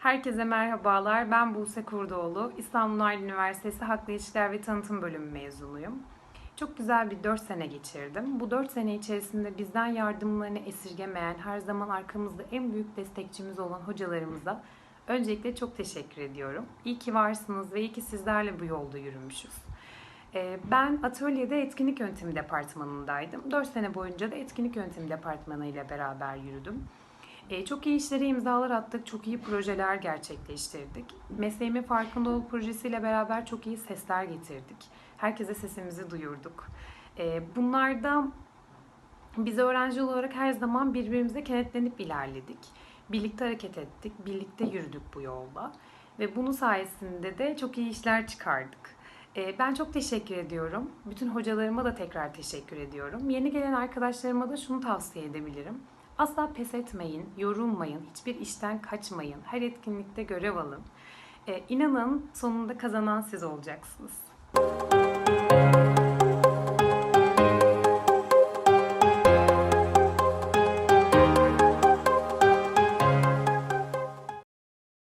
Herkese merhabalar. Ben Buse Kurdoğlu. İstanbul Aydın Üniversitesi Halkla İlişkiler ve Tanıtım Bölümü mezunuyum. Çok güzel bir 4 sene geçirdim. Bu 4 sene içerisinde bizden yardımlarını esirgemeyen, her zaman arkamızda en büyük destekçimiz olan hocalarımıza öncelikle çok teşekkür ediyorum. İyi ki varsınız ve iyi ki sizlerle bu yolda yürümüşüz. Ee, Ben atölyede etkinlik yönetimi departmanındaydım. 4 sene boyunca da etkinlik yönetimi departmanı ile beraber yürüdüm. Ee, Çok iyi işlere imzalar attık, çok iyi projeler gerçekleştirdik. Mesleğimin farkında ol projesiyle beraber çok iyi sesler getirdik. Herkese sesimizi duyurduk. Ee, Bunlarda biz öğrenci olarak her zaman birbirimize kenetlenip ilerledik. Birlikte hareket ettik, birlikte yürüdük bu yolda. Ve bunun sayesinde de çok iyi işler çıkardık. Ee, Ben çok teşekkür ediyorum. Bütün hocalarıma da tekrar teşekkür ediyorum. Yeni gelen arkadaşlarıma da şunu tavsiye edebilirim. Asla pes etmeyin, yorulmayın, hiçbir işten kaçmayın. Her etkinlikte görev alın. Ee, İnanın sonunda kazanan siz olacaksınız.